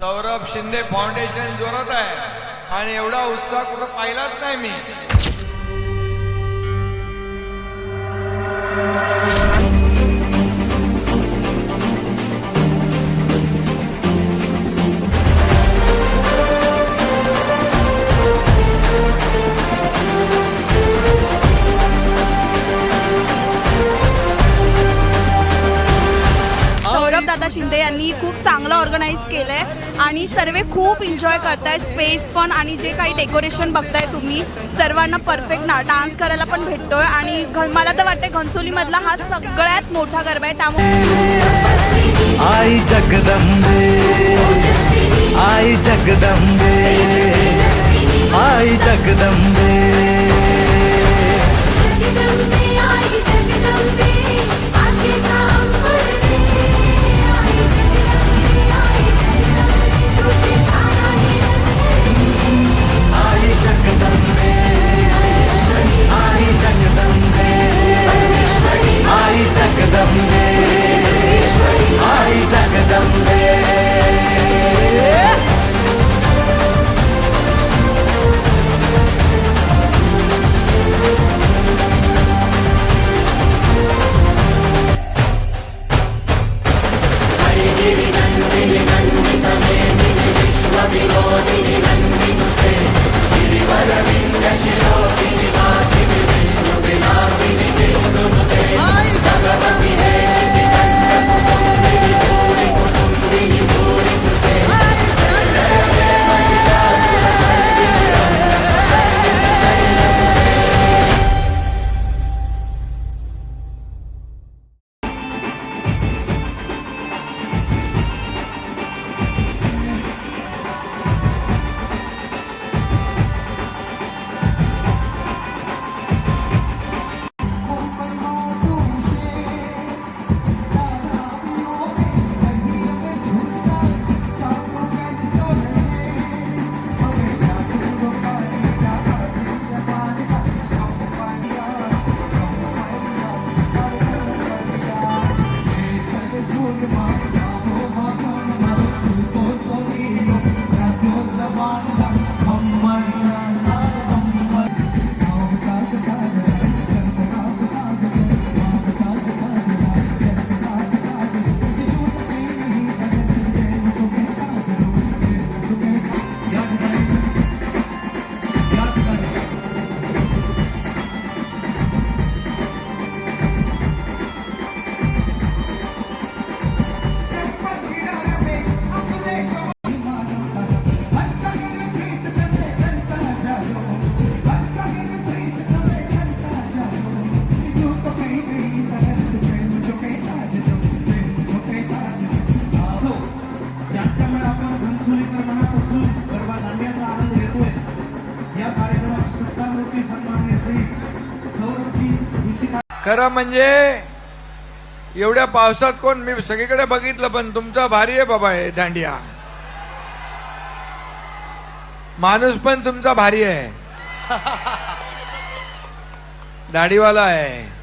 Saurabh Shinde foundation जोरात आहे. आणि एवढा उत्साह कुठं पाहिलाच नाही मी. शिंदे यांनी खूप चांगलं ऑर्गनाईज केलं आहे आणि सर्व खूप एन्जॉय करताय स्पेस पण आणि जे काही डेकोरेशन बघताय तुम्ही सर्वांना परफेक्ट ना. डान्स करायला पण भेटतोय आणि मला तर वाटतं घनसोलीमधला हा सगळ्यात मोठा गरबा आहे. त्यामुळे आई जगदंबे आई जगदंबे आई जगदंबे. खरं म्हणजे एवढ्या पावसात कोण मी सगळीकडे बघितलं पण तुमचा भारी आहे बाबा हे दांडिया. माणूस पण तुमचा भारी आहे. दाढीवाला आहे.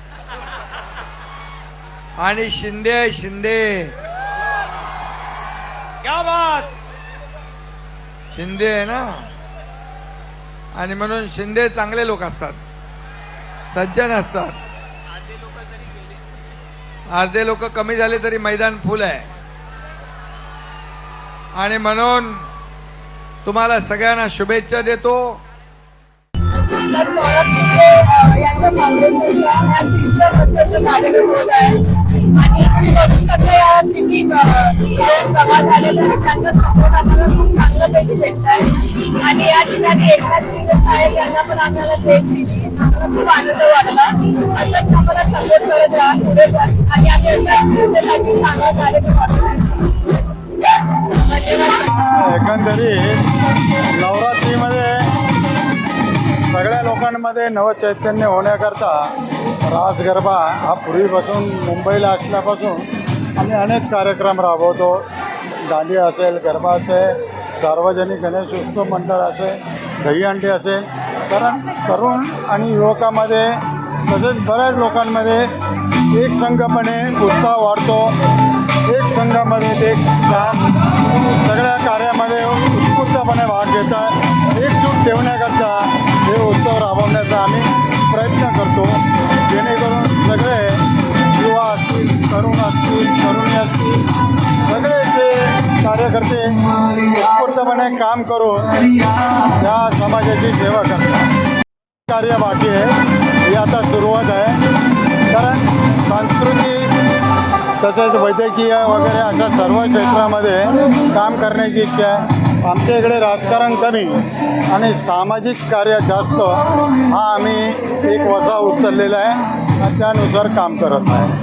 आणि शिंदे आहे शिंदे. क्या बात! शिंदे आहे ना? आणि म्हणून शिंदे चांगले लोक असतात. सज्जन असतात. अर्धे लोक कमी झाले तरी मैदान फुल आहे. आणि म्हणून तुम्हाला सगळ्यांना शुभेच्छा देतो. आणि बघू या किती जमा त्यांचा सपोर्ट आम्हाला खूप चांगल्यापैकी आणि या ठिकाणी एकनाथ शिंदे साहेब यांना पण आम्हाला भेट दिली आम्हाला खूप आनंद वाटला असंच आम्हाला सपोर्ट करत राहा पुढे आणि आम्ही एकनाथ शिंदेसाठी चांगला कार्यक्रम एकंदरीत नवरात्रीमध्ये सगळ्या लोकांमध्ये नवचैतन्य होण्याकरता रास गरबा हा पूर्वीपासून मुंबईला असल्यापासून आम्ही अनेक कार्यक्रम राबवतो. दांडिया असेल गरबा असेल सार्वजनिक गणेश उत्सव मंडळ असेल दहीहंडी असेल. कारण तरुण आणि युवकामध्ये तसेच बऱ्याच लोकांमध्ये एक संघपणे उत्साह वाढतो. एक संघामध्ये ते काम सगळ्या कार्यामध्ये उत्स्फूर्तपणे भाग घेतात. एकजूट ठेवण्याकरता हे उत्सव राबवण्याचा आम्ही प्रयत्न करतो. जेणेकरून सगळे युवा असतील तरुण असतील तरुणी असतील सगळे जे कार्यकर्ते उत्स्फूर्तपणे काम करून त्या समाजाची सेवा करतात. कार्य बाकी आहे. ही आता सुरुवात आहे. कारण सांस्कृतिक तसेच वैद्यकीय वगैरे अशा सर्व क्षेत्रामध्ये काम करण्याची इच्छा आहे. आमच्या इकडे राजकारण कमी आणि सामाजिक कार्य जास्त हा आम्ही एक वसा उचललेला आहे आणि त्यानुसार काम करत आहे.